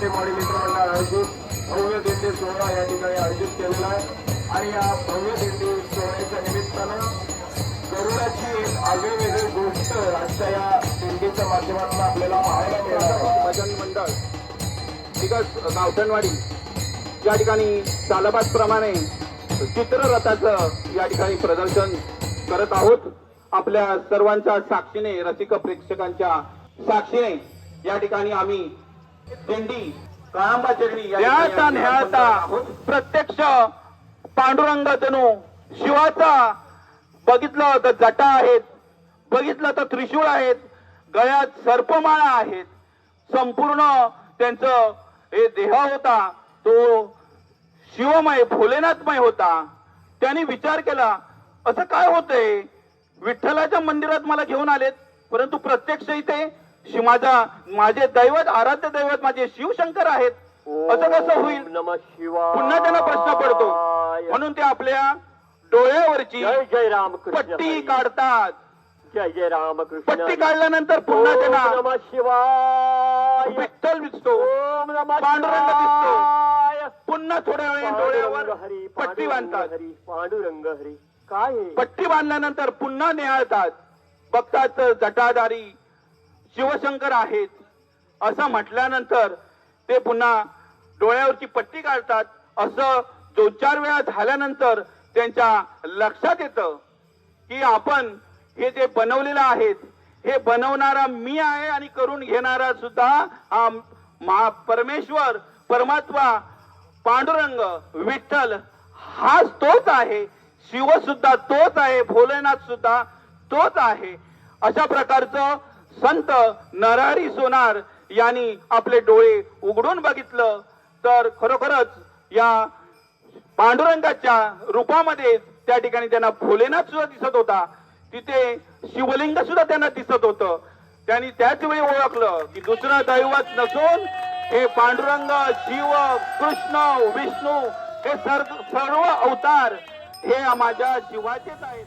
मराठे मॉडी मित्रमंडळ आयोजित भव्य दिंडी सोहळा या ठिकाणी आयोजित केलेला आहे. आणि या भव्य दिंडी सोहळ्याच्या निमित्तानं गरुडाची एक आगळीवेगळी गोष्ट आजच्या या दिंडीच्या माध्यमातून आपल्याला पाहायला मिळणार आहे. भजन मंडळ दिगस गावठणवाडी या ठिकाणी चालबाजप्रमाणे चित्ररथाचं या ठिकाणी प्रदर्शन करत आहोत. आपल्या सर्वांच्या साक्षीने रसिक प्रेक्षकांच्या साक्षीने या ठिकाणी आम्ही दिंडी काळांबा चरणी न्यायता प्रत्यक्ष पांडुरंग जणू शिवाचा बघितलं तर जटा आहेत बघितलं तर त्रिशूळ आहेत गळ्यात सर्पमाळा आहेत. संपूर्ण त्यांचं हे देह होता तो शिवमय भोलेनाथमय होता. त्यांनी विचार केला असं काय होतंय? विठ्ठलाच्या मंदिरात मला घेऊन आलेत परंतु प्रत्यक्ष इथे माझा माझे दैवत आराध्य दैवत माझे शिवशंकर आहेत. असं कसं होईल? पुन्हा त्यांना प्रश्न पडतो. म्हणून ते आपल्या डोळ्यावरची जय जय राम पट्टी. काढतात. जय जय राम कृष्ण पट्टी. काढल्यानंतर पुन्हा त्यांना नम शिवाय. विठ्ठल दिसतो. पांडुरंग शिवाय. पुन्हा थोड्या वेळ डोळ्यावर हरी पट्टी बांधतात. हरी पांडुरंग हरी. काय? पट्टी बांधल्यानंतर पुन्हा निहाळतात. बघतात जटाधारी. शिवशंकर आहेत. असं म्हटल्यानंतर ते पुन्हा डोळ्यावरची पट्टी काढतात. असं दोन चार वेळा झाल्यानंतर त्यांच्या लक्षात येतं की आपण हे जे बनवलेलं आहेत हे बनवणारा मी आहे आणि करून घेणारा सुद्धा हा महा परमेश्वर परमात्मा पांडुरंग विठ्ठल हाच तोच आहे. शिव सुद्धा तोच आहे. भोलेनाथ सुद्धा तोच आहे. अशा प्रकारचं संत नरहरी सोनार यांनी आपले डोळे उघडून बघितलं तर खरोखरच या पांडुरंगाच्या रूपामध्ये त्या ठिकाणी त्यांना भोलेनाथ सुद्धा दिसत होता. तिथे शिवलिंग सुद्धा त्यांना दिसत होतं. त्यांनी त्याच वेळी ओळखलं की दुसरं दैवत नसून हे पांडुरंग शिव कृष्ण विष्णू हे सर्व सर्व अवतार हे माझ्या शिवाचेच आहेत.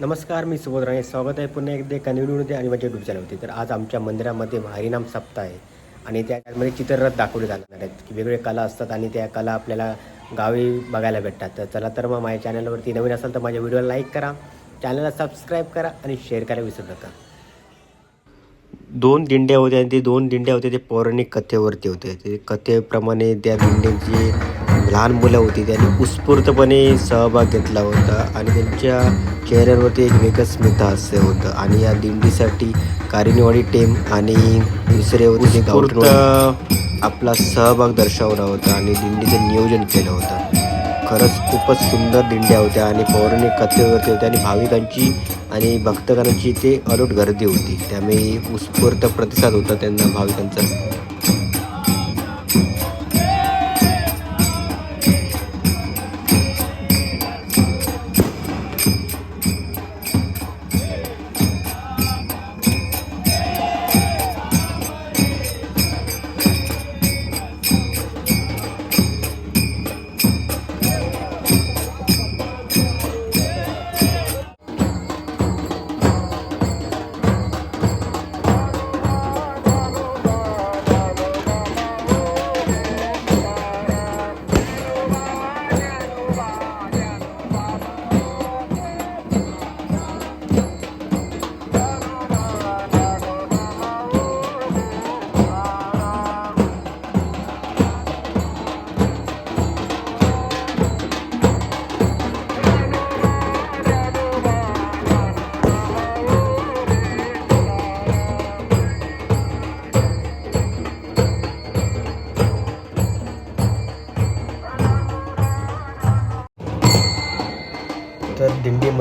नमस्कार मी सुबोध राणे स्वागत आहे पुन्हा एकदा एका निवडणुकीमध्ये आणि माझ्या युट्यूब चॅनलवरती तर आज आमच्या मंदिरामध्ये हरिनाम सप्ताह आहे आणि त्यामध्ये चित्ररथ दाखवले जाणार आहेत. की वेगवेगळे कला असतात आणि त्या कला आपल्याला गावी बघायला भेटतात. तर चला तर मग माझ्या चॅनलवरती नवीन असाल तर माझ्या व्हिडिओला लाईक करा. चॅनलला सबस्क्राईब करा आणि शेअर करायला विसरू नका. दोन दिंड्या होत्या आणि ते दोन दिंड्या होत्या ते पौराणिक कथेवरती होते. ते कथेप्रमाणे त्या दिंड्यांची लहान मुलं होती त्यांनी उत्स्फूर्तपणे सहभाग घेतला होता आणि त्यांच्या चेहऱ्यावरती एक वेगळं स्मित हास्य होतं. आणि या दिंडीसाठी कारिनीवाडी टेम आणि दुसरे होते आपला सहभाग दर्शवला होता आणि दिंडीचं नियोजन केलं होतं. खरंच खूपच सुंदर दिंड्या होत्या आणि पौराणिक कथेवरती होत्या आणि भाविकांची आणि भक्तगणांची ते अलोट गर्दी होती. त्यामुळे उत्स्फूर्त प्रतिसाद होता त्यांना भाविकांचा.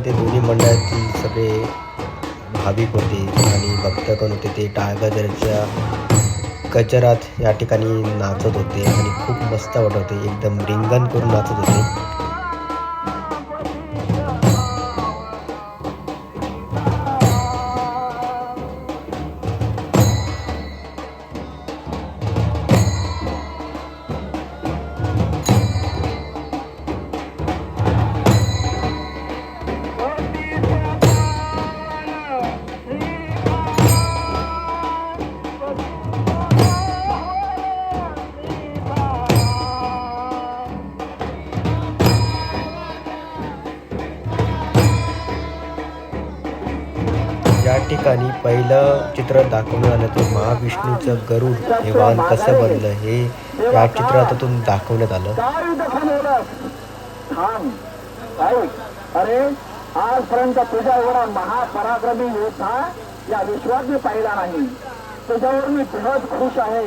दिंडीमध्ये दोन्ही मंडळातील सगळे भाविक होते आणि भक्तगण होते. ते टाळगजरच्या गजरात या ठिकाणी नाचत होते आणि खूप मस्त वाटत होते. एकदम रिंगण करून नाचत होते. पहिलं चित्र दाखवण्यात आलं तर महाविष्णूचं गरुड हे वाहन कसं बनलं हे या चित्रातून दाखवण्यात आलं. थांब अरे आजपर्यंत तुझ्या एवढा महापराक्रमी योद्धा या विश्वात मी पाहिला नाही तुझ्यावर मी बेहद खुश आहे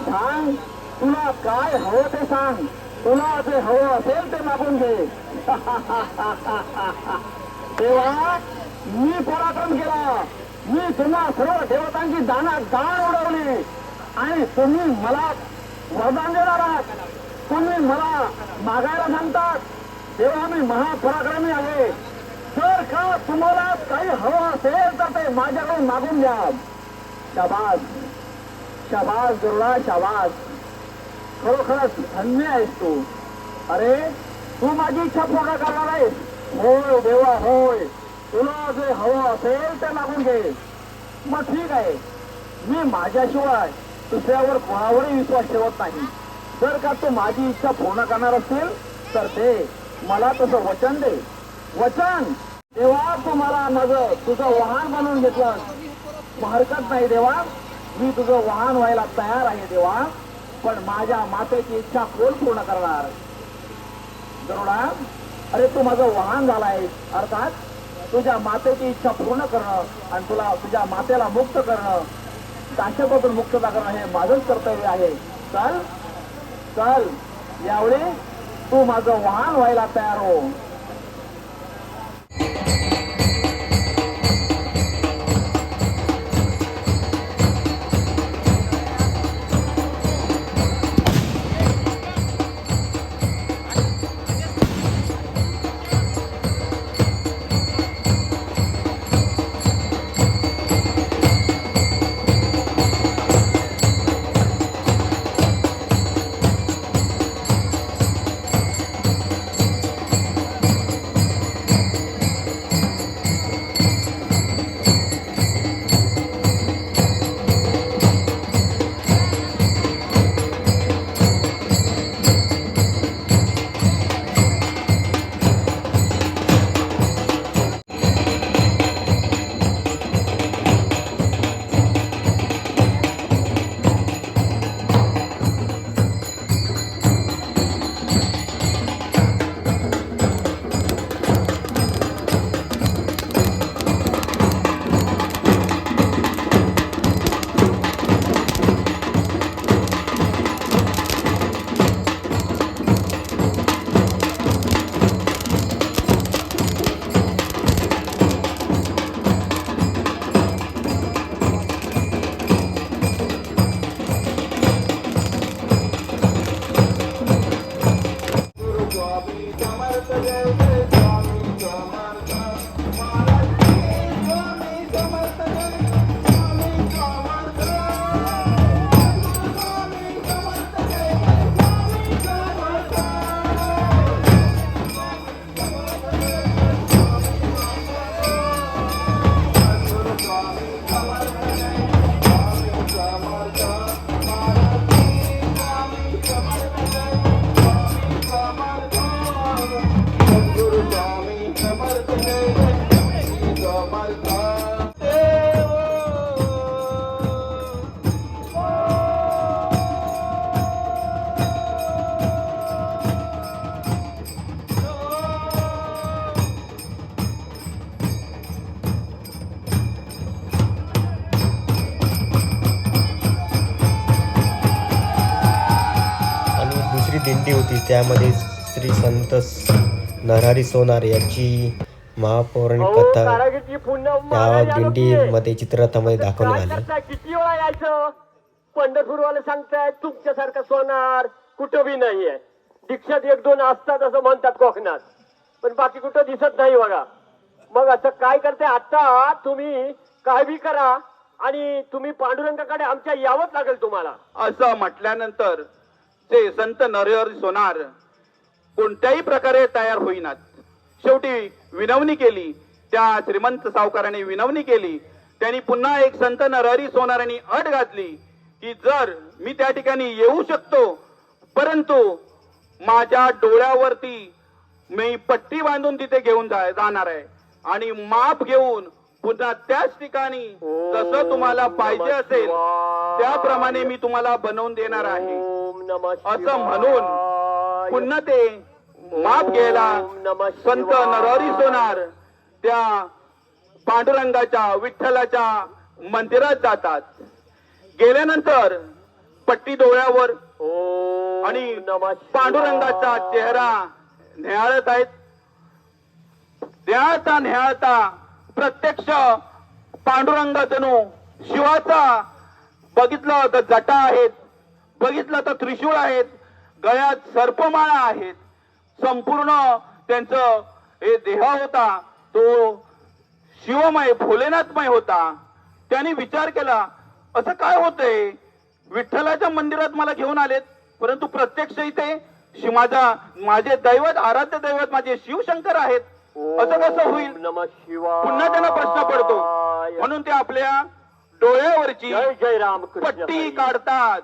सांग तुला काय हवं ते सांग तुला जे हवं असेल ते मागून घे तेव्हा मी पराक्रम केला. मी तुम्हा सर्व देवतांची दाना दाण उडवली. आणि तुम्ही मला वरदान देणार आहात. तुम्ही मला मागायला सांगतात. तेव्हा मी महापराक्रमी आहे. जर का तुम्हाला काही हवं असेल तर ते माझ्याकडून मागून घ्या. शाबास. शाबास दुर्ला शाबास. खरोखरच धन्य आहेस तू. अरे तू माझी इच्छा पूर्ण करणार आहेस. होय देवा होय. तुला जे हवं असेल ते मागून घे. मग ठीक आहे. मी माझ्याशिवाय दुसऱ्यावर कोणावरही विश्वास ठेवत नाही. जर का तू माझी इच्छा पूर्ण करणार असतील तर ते मला तसं वचन दे. वचन! तेव्हा तू मला माझं तुझं वाहन बनवून घेतलं. हरकत नाही देवा. मी तुझं वाहन व्हायला तयार आहे देवा. पण माझ्या मातेची इच्छा कोण पूर्ण करणार. गरुडा अरे तू माझं वाहन झालाय अर्थात तुझ्या मातेची इच्छा पूर्ण करणं आणि तुला तुझ्या मातेला मुक्त करणं दाशपासून मुक्तता करणं हे माझंच कर्तव्य आहे. चल चल. यावेळी तू माझं वाहन व्हायला तयार हो. दिंडी होती. त्यामध्ये श्री संत नरहरी सोनार याची महापौराणिक कथा की. दिंडीमध्ये चित्रामध्ये दाखवण्यात आली? किती वेळा यायचं? पंढरपूरवाले सांगताय तुमच्यासारखं सोनार कुठं बी नाहीये. दीक्षात एक दोन असतात असं म्हणतात कोकणात. पण बाकी कुठं दिसत नाही बघा. मग असं काय करते? आता तुम्ही काय बी करा आणि तुम्ही पांडुरंगाकडे आमच्या यावंच लागेल तुम्हाला. असं म्हटल्यानंतर ते संत नरहरी सोनार कोणत्याही प्रकारे तयार होईनात. शेवटी विनवणी केली त्या श्रीमंत सावकाराने विनवणी केली. त्यांनी पुन्हा एक संत नरहरी सोनारांनी अट घातली की जर मी त्या ठिकाणी येऊ शकतो परंतु माझ्या डोळ्यावरती मी पट्टी बांधून तिथे घेऊन जाणार आहे. आणि माप घेऊन पुन्हा त्याच ठिकाणी जसं तुम्हाला पाहिजे असेल त्याप्रमाणे मी तुम्हाला बनवून देणार आहे. असं म्हणून. पुन्हा ते माप घ्यायला संत. नरहरी सोनार त्या पांडुरंगाच्या विठ्ठलाच्या मंदिरात जातात गेल्यानंतर पट्टी डोळ्यावर आणि. पांडुरंगाचा चेहरा न्याहाळत आहेत न्याहाळता न्याहाळता प्रत्यक्ष पांडुरंग जणू शिवाचा बघितलं तर जटा आहेत बघितलं तर त्रिशूळ आहेत गळ्यात सर्पमाळा आहेत. संपूर्ण त्यांचं हे देह होता तो शिवमय भोलेनाथमय होता. त्यांनी विचार केला असं काय होतंय? विठ्ठलाच्या मंदिरात मला घेऊन आलेत परंतु प्रत्यक्ष इथे माझा माझे दैवत आराध्य दैवत माझे शिवशंकर आहेत. असं कसं होईल? पुन्हा त्यांना प्रश्न पडतो. म्हणून ते आपल्या डोळ्यावरची पट्टी. काढतात.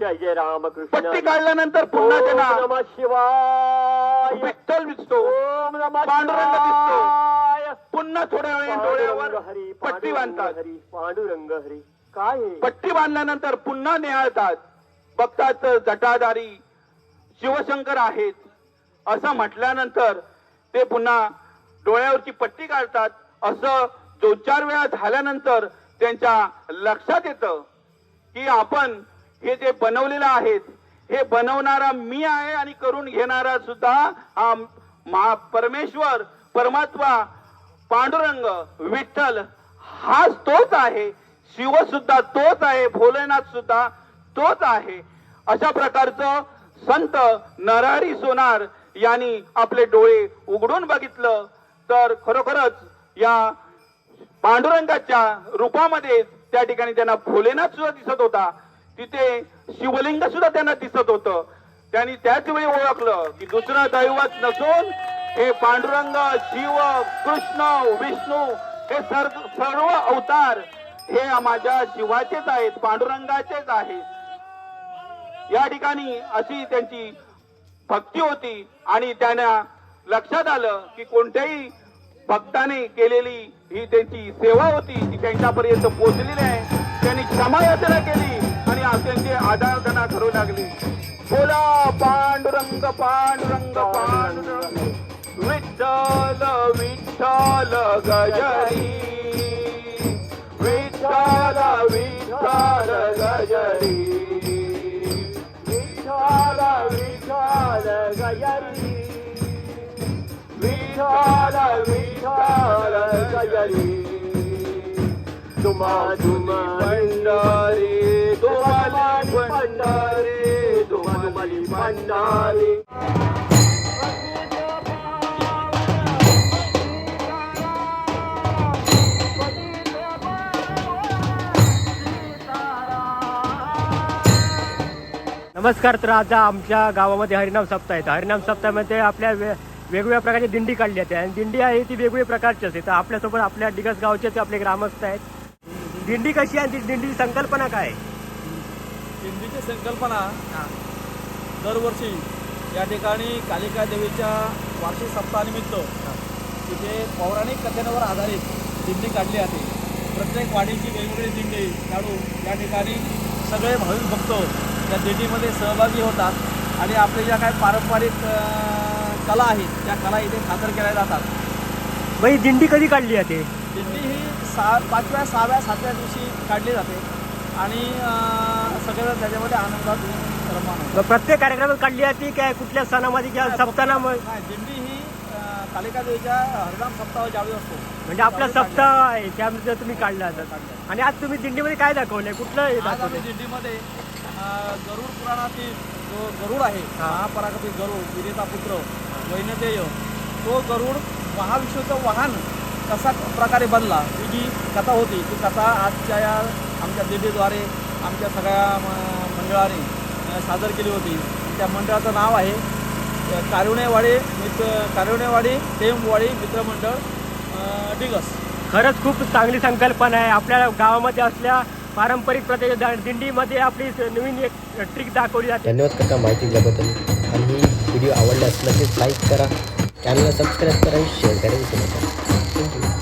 जय जय राम कृष्ण पट्टी. काढल्यानंतर पुन्हा त्यांना नमः शिवाय. विठ्ठल दिसतो. ओम नमः पांडुरंग दिसतो. पुन्हा थोड्या वेळ डोळ्यावर हरी पट्टी बांधतात. हरी पांडुरंग हरी. काय? पट्टी बांधल्यानंतर पुन्हा निहाळतात. बघतात जटाधारी शिवशंकर आहेत. असं म्हटल्यानंतर ते पुन्हा डोळ्यावरची पट्टी काढतात. असं दोन चार वेळा झाल्यानंतर त्यांच्या लक्षात येतं की आपण हे जे बनवलेलं आहेत हे बनवणारा मी आहे आणि करून घेणारा सुद्धा हा महा परमेश्वर परमात्मा पांडुरंग विठ्ठल हाच तोच आहे. शिव सुद्धा तोच आहे भोलेनाथ सुद्धा तोच आहे. अशा प्रकारचं संत नरहरी सोनार यांनी आपले डोळे उघडून बघितलं तर खरोखरच या पांडुरंगाच्या रूपामध्ये त्या ठिकाणी त्यांना भोलेनाथ सुद्धा दिसत होता. तिथे शिवलिंग सुद्धा त्यांना दिसत होतं. त्यांनी त्याच वेळी ओळखलं की दुसरं दैवत नसून हे पांडुरंग शिव कृष्ण विष्णू हे सर्व सर्व अवतार हे माझ्या शिवाचेच आहेत पांडुरंगाचेच आहेत. या ठिकाणी अशी त्यांची भक्ती होती आणि त्यांना लक्षात आलं की कोणत्याही भक्ताने केलेली ही त्यांची सेवा होती ती त्यांच्यापर्यंत पोहोचलेली आहे. त्यांनी क्षमायाचना केली. आणि आज करू लागली. बोला पांडुरंग पांडुरंग पांडुरंग. विठ्ठल विठ्ठल गजरी. विठ्ठल विठ्ठल गजरी. विठ्ठल विठ्ठल गजरी. विठ्ठल विठ्ठल गजरी. तुम्हा तुम्हा पंढरी तुम्हाली पंढरी तुम्हाली नमस्कार तर आता आमच्या गावामध्ये हरिनाम सप्ताह आहेत हरिनाम सप्ताहामध्ये आपल्या वे वेगवेगळ्या प्रकारची दिंडी काढली जाते. आणि दिंडी आहे ती वेगवेगळ्या प्रकारची असते. तर आपल्यासोबत आपल्या डिगस गावचे आपले ग्रामस्थ आहेत. दिंडी कशी आहे ती दिंडीची संकल्पना काय? दिंडीची संकल्पना दरवर्षी या ठिकाणी कालिका देवीच्या वार्षिक सप्ताहानिमित्त तिथे पौराणिक कथेवर आधारित दिंडी काढली जाते. प्रत्येक वाडीची वेगवेगळी दिंडी काढून या ठिकाणी सगळे भाविक भक्त या दिंडीमध्ये सहभागी होतात आणि आपल्या ज्या काही पारंपरिक कला आहेत त्या कला इथे सादर केल्या जातात. मग ही दिंडी कधी काढली जाते? सहा पाचव्या सहाव्या सातव्या दिवशी काढली जाते. आणि सगळेजण त्याच्यामध्ये आनंदात रमान. मग प्रत्येक कार्यक्रमात काढली जाते काय कुठल्या सणामध्ये किंवा सप्ताहामध्ये? नाही दिंडी ही कालिका देवीच्या हरिनाम सप्ताह ज्यावेळी असतो. म्हणजे आपला सप्ताह आहे त्यामध्ये तुम्ही काढला जातात आणि आज तुम्ही दिंडीमध्ये काय दाखवलंय? कुठलं हे दाखवलंय? दिंडीमध्ये गरुड पुराणातील जो गरुड आहे महापराक्रमी गरुड विजेता पुत्र वैनतेय तो गरुड महाविष्णूचं वाहन कसा प्रकारे बनला ही जी कथा होती ती कथा आजच्या या आमच्या दिंडीद्वारे आमच्या सगळ्या म- मंडळाने सादर केली होती. त्या मंडळाचं नाव आहे कारुणेवाडी मित्र कारुणेवाडी टेमवाडी मित्रमंडळ डिगस. खरंच खूप चांगली संकल्पना आहे. आपल्या गावामध्ये असल्या पारंपरिक प्रत्येक दा- दिंडीमध्ये आपली नवीन एक ट्रिक दाखवली जाते. धन्यवाद काका माहिती दिल्याबद्दल. आणि व्हिडिओ आवडला असला नक्कीच लाईक करा. चॅनलला सबस्क्राईब करा आणि शेअर करा. विसरू नका. Thank you.